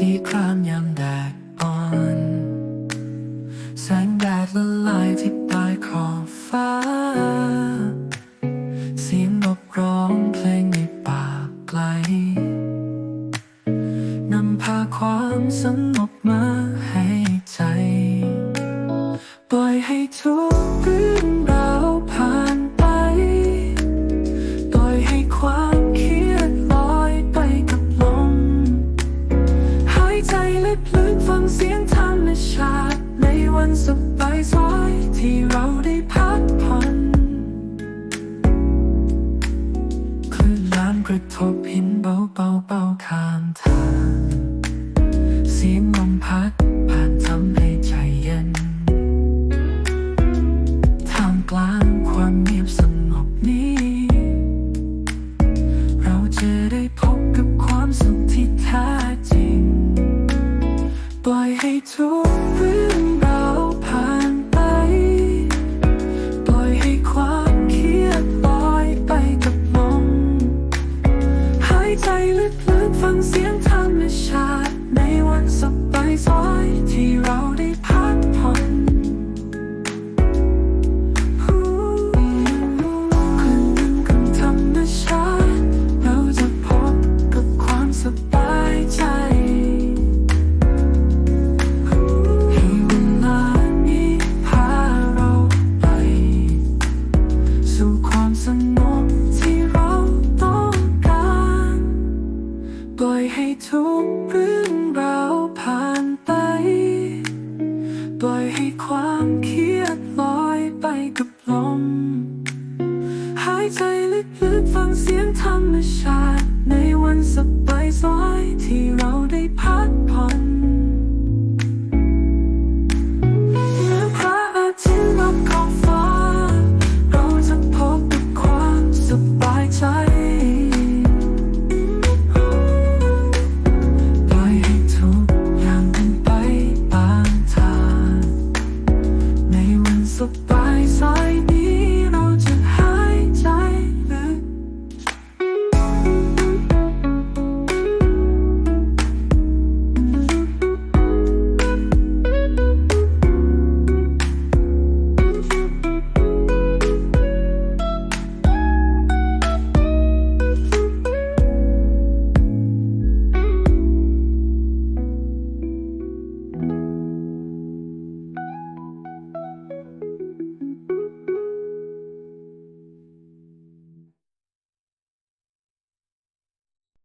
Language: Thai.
สีครามยามแดดอ่อน แสงแดดละลายที่ใต้ขอบฟ้า เสียงบร้องเพลงในปากไกล นำพาความสงบมาให้ใจ ปล่อยให้ทุกเรื่อง ใจลึกๆฟังเสียงธรรมชาติ ในวันสบายสายที่เราได้พักผ่อนคลื่นน้ำกระทบหินเบาๆเบาข้างทาง เสียงลมพัดผ่านทำให้ ทุกเรื่องราวผ่านไป ปล่อยให้ความเครียดลอยไปกับลมหายใจลึกๆฟังเสียงธรรมชาติในวันสบายสายที่ ใจลึกๆฟังเสียงธรรมชาติในวันสบายซ้อน